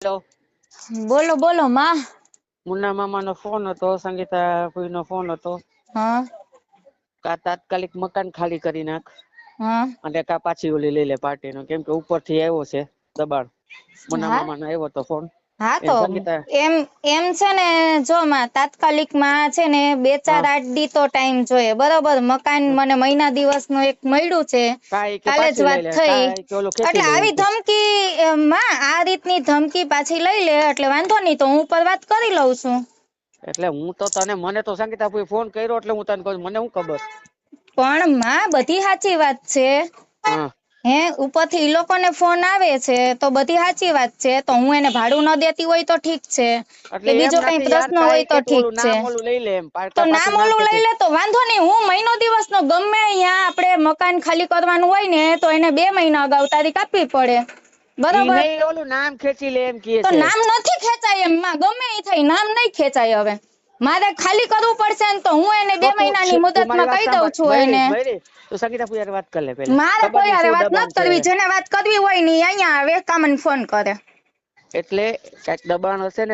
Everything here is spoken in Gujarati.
હેલો બોલો બોલો માં. મુન્ના મામાનો ફોન હતો સંગીતા ભાઈનો ફોન હતો. હા. કા તાત્કાલિક મકાન ખાલી કરી નાખ. હા. અને કા પાછી ઓલી લઈ લે પાર્ટી નો કેમ કે ઉપરથી આવ્યો છે દબાણ. મુન્ના મામા નો આવ્યો તો ફોન હા તો એમ એમ છે ને જો માં તાત્કાલિકમાં છે ને બે ચાર. આઠ દી તો ટાઈમ જોઈએ. બરોબર મકાન મને મહિના દિવસનું એક મળ્યું છે. કાલે જ વાત થઈ. એટલે આવી ધમકી માં આ રીતની ધમકી પાછી લઈ લે એટલે વાંધો નહીં તો હું ઉપર વાત કરી લઉં છું. એટલે હું તો તને મને તો સંગીતા ફોન કર્યો એટલે હું તને કહું મને હું ખબર? પણ માં બધી સાચી વાત છે. હા? ઉપરથી ઈ લોકોને ફોન આવે છે તો બધી સાચી વાત છે તો હું એને ભાડું ન દેતી હોય તો ઠીક છે. કે બીજો કઈ પ્રશ્ન હોય તો ઠીક છે નામ ઓલું લઈ લે તો નામ ઓલું લઈ લે તો વાંધો નહીં હું મહિનો દિવસ નો ગમે અહીંયા આપણે મકાન ખાલી કરવાનું હોય ને તો એને બે મહિના અગાઉ તારીખ આપવી પડે. બરોબર? ઓલું નામ ખેંચી લે એમ કે તો નામ નથી ખેંચાય એમ માં ગમે એ થાય નામ નહીં ખેંચાય હવે. મારે ખાલી કરવું પડશે ને તો હું એને બે મહિનાની મુદતમાં કહી દઉં છું એને. તો સગીતા તું સંગીતા પૂજા હારે વાત કરી લે પહેલા. મારે કોઈ હારે વાત ન કરવી જેને વાત કરવી હોય ને અહીંયા વેકામન કામને ફોન કરે. એટલે કંઈક દબાણ હશે ને